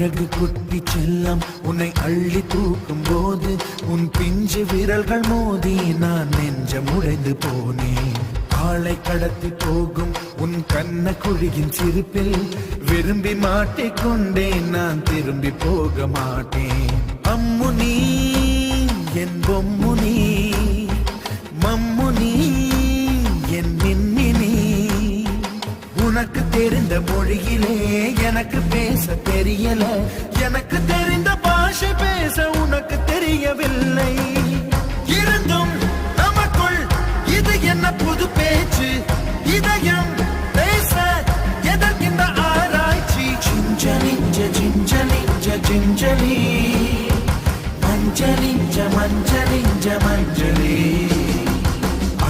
அழகு குட்டி செல்லம் உன்னை அள்ளி தூக்கும் போது உன் பிஞ்சு விரல்கள் மோதி நான் நெஞ்சம் உடைந்து போனேன். காலை கடத்தி போகும் உன் கண்ண குழியின் சிரிப்பில் விரும்பி மாட்டிக்கொண்டேன் நான் திரும்பி போக மாட்டேன். அம்முனி என் பொம்முனி தெரிந்த மொழியிலே எனக்கு பேச தெரியல. எனக்கு தெரிந்த பாஷை பேச உனக்கு தெரியவில்லை. இருந்தும் நமக்குள் இது என்ன புது பேச்சு? இதயம் பேச எதற்கின்ற ஆராய்ச்சி? சிஞ்சலிஞ்ச சிஞ்சலிஞ்ச சிஞ்சலி மஞ்சளிஞ்ச மஞ்சளிஞ்ச மஞ்சளி.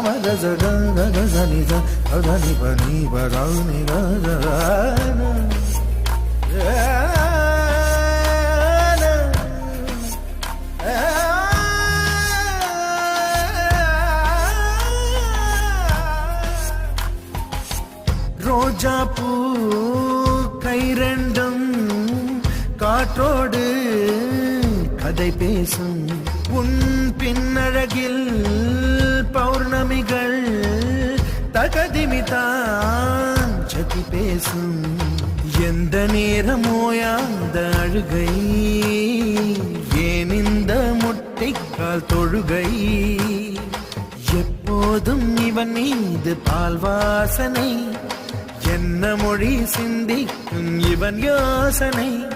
சக சனி சக சனி சக சனி பம பனே பம பக மக சனி சக பக அமர சக கக சனி ச சனி பனி பரானி ரோஜா பூ கை ரெண்டும் காற்றோடு கதை பேசும் உன் பின்னழகில் தகதிமிதான் சதி பேசும். எந்த நேரமோ நேரமோயாந்த அழுகை. ஏன் இந்த முட்டைக்கால் தொழுகை? எப்போதும் இவன் மீது பால் வாசனை. என்ன மொழி சிந்திக்கும் இவன் யோசனை.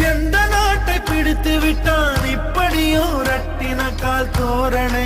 எந்த நாட்டை பிடித்து விட்டான்? இப்படியோ ரட்டின கால் தோரணை.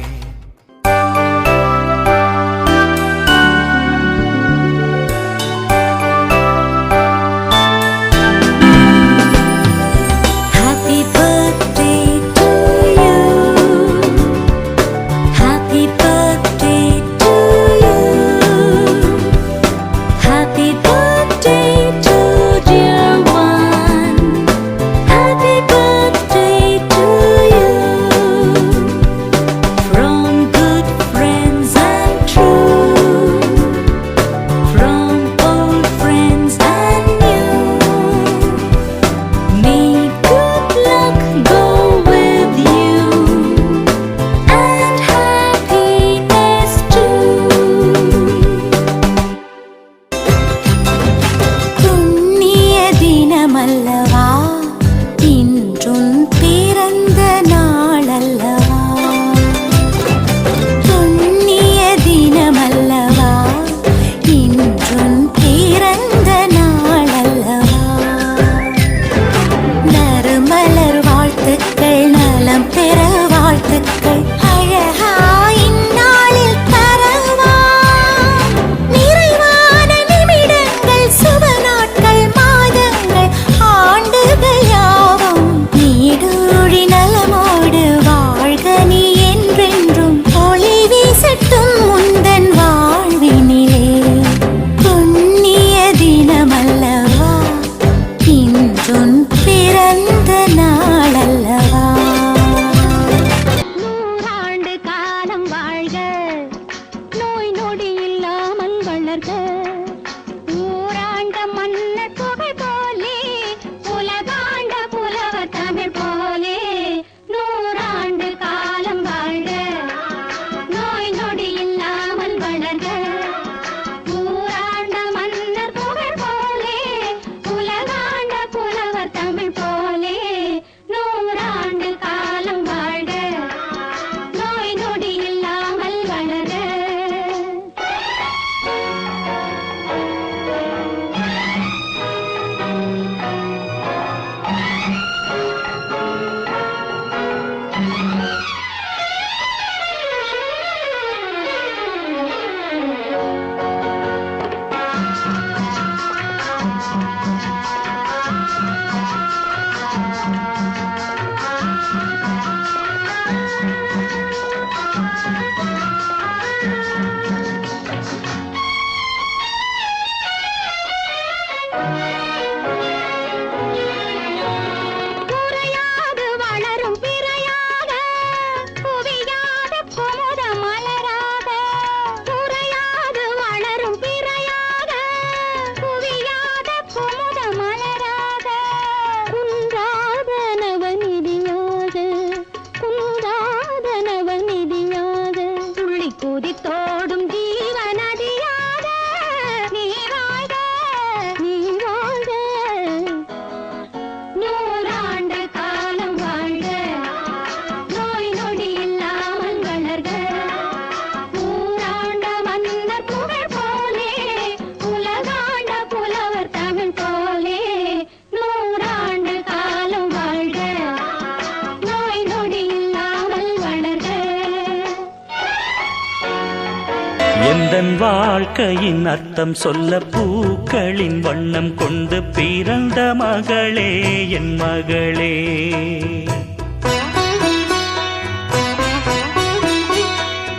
எந்தன் வாழ்க்கையின் அர்த்தம் சொல்ல பூக்களின் வண்ணம் கொண்டு பிறந்த மகளே என் மகளே.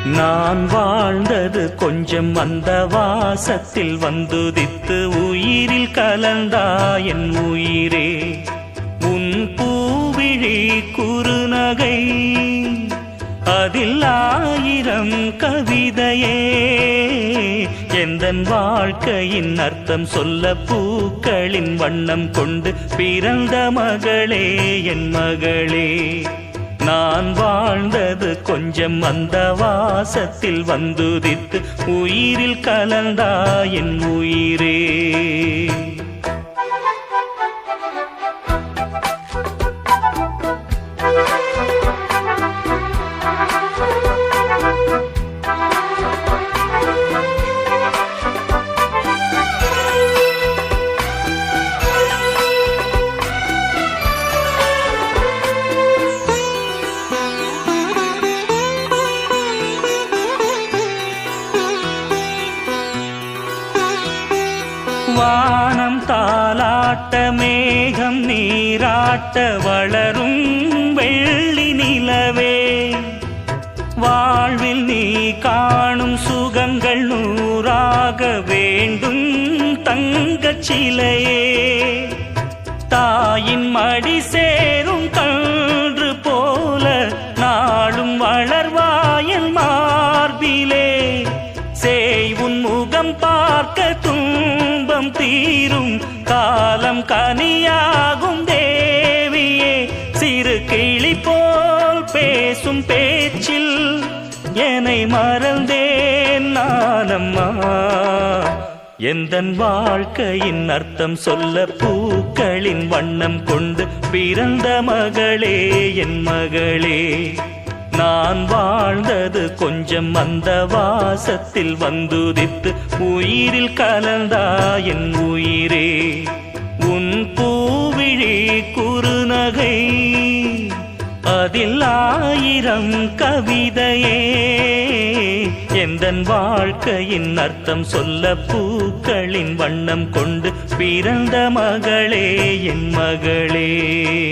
நான் வாழ்ந்தது கொஞ்சம் அந்த வாசத்தில் வந்துதித்து உயிரில் கலந்தா என் உயிரே. உன் பூவிழி குறுநகை அதில் ஆயிரம் கவிதையே. எந்தன் வாழ்க்கையின் அர்த்தம் சொல்ல பூக்களின் வண்ணம் கொண்டு பிறந்த மகளே என் மகளே. நான் வாழ்ந்தது கொஞ்சம் அந்த வாசத்தில் வந்துதித்து உயிரில் கலந்தா என் உயிரே. வானம் தாலாட்ட மேகம் நீராட்ட வளரும் வெள்ளி நிலவே. வாழ்வில் நீ காணும் சுகங்கள் நூறாக வேண்டும் தங்கச் சிலையே தாயின் மடி சேரும் காலம் கனியாகும் தேவியே. சிறு கிளி போல் பேசும் பேச்சில் என்னை மறந்தேன் நானம்மா. எந்தன் வாழ்க்கையின் அர்த்தம் சொல்ல பூக்களின் வண்ணம் கொண்டு பிறந்த மகளே என் மகளே. நான் வாழ்ந்தது கொஞ்சம் அந்த வாசத்தில் வந்துதித்து உயிரில் கலந்தா என் ஆயிரம் கவிதையே. எந்தன் வாழ்க்கையின் அர்த்தம் சொல்ல பூக்களின் வண்ணம் கொண்டு பிறந்த மகளே என் மகளே.